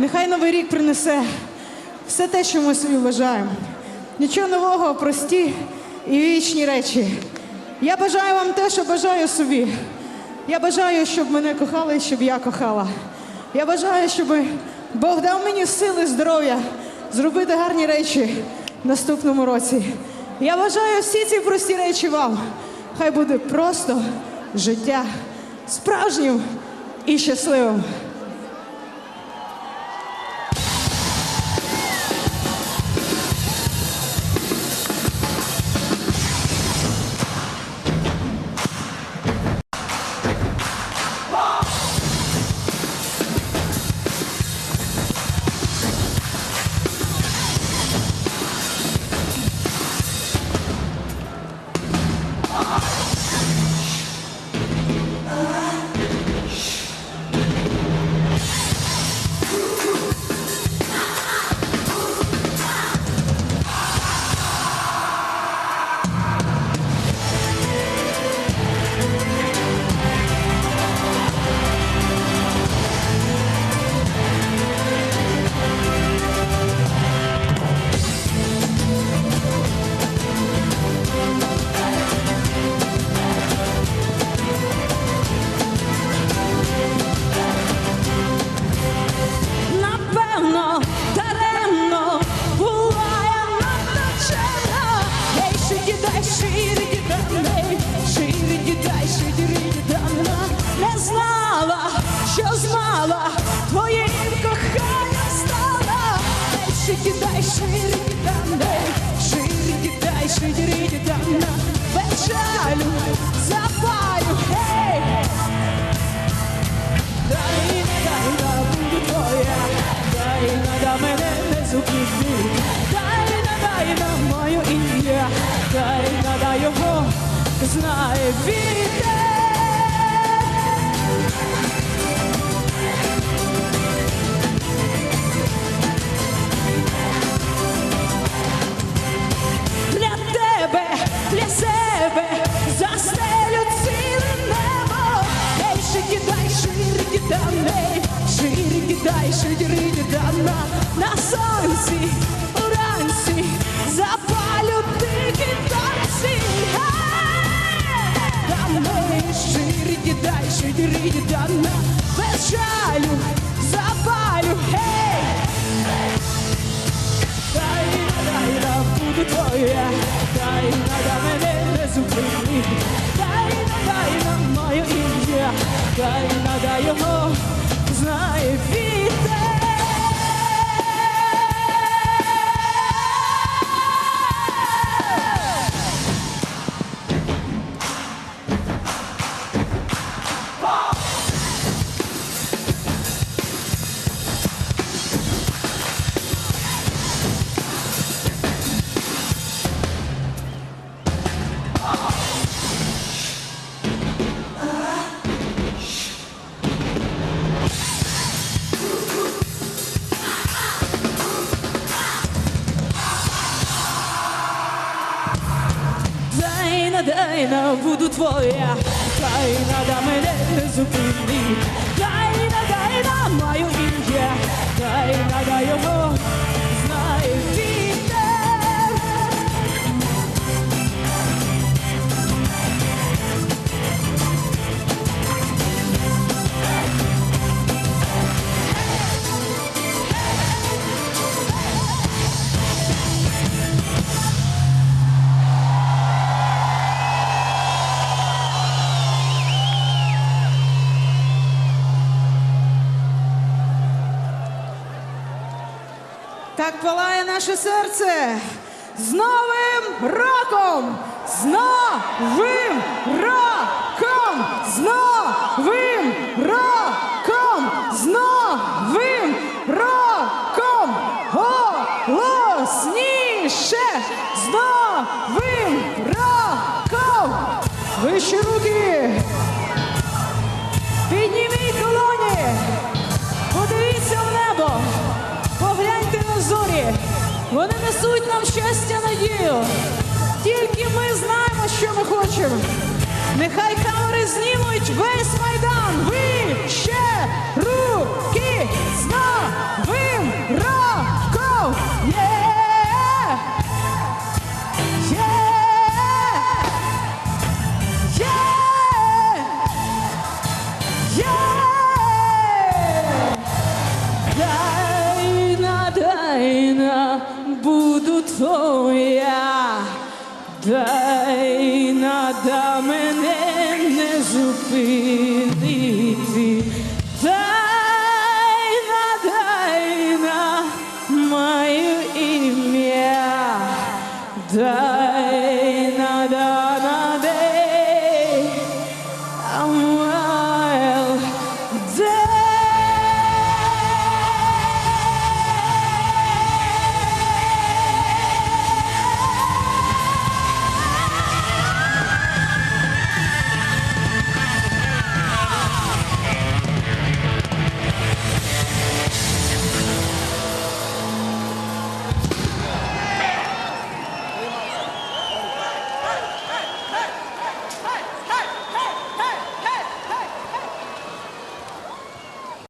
Нехай новий рік принесе все те, що ми собі бажаємо. Нічого нового, прості і вічні речі. Я бажаю вам те, що бажаю собі. Я бажаю, щоб мене кохали, щоб я кохала. Я бажаю, щоб Бог дав мені сили, здоров'я зробити гарні речі в наступному році. Я бажаю всі ці прості речі вам. Хай буде просто життя справжнім і щасливим. Дай, шириді дай, дай, твоя, дай, да, мене не зупини, дай, дай, да, маю ім'я, дай, да, його знає вітер. Сонці, уранці запалю дикі танці. Даме, ширикі дай, ширикі дай, без жалю запалю, гей. Дай, да, буду твоя, дай, да, мене не зупини, дай, дай, на моє ім'я, дай, Дайна, буду твоя, тайна да мене не зупини, Так палає наше серце. З Новим роком! З Новим роком! Щастя, надію. Тільки ми знаємо, що ми хочемо. Нехай камери знімуть весь майдан. Ви ще руки твоя, дай надо мене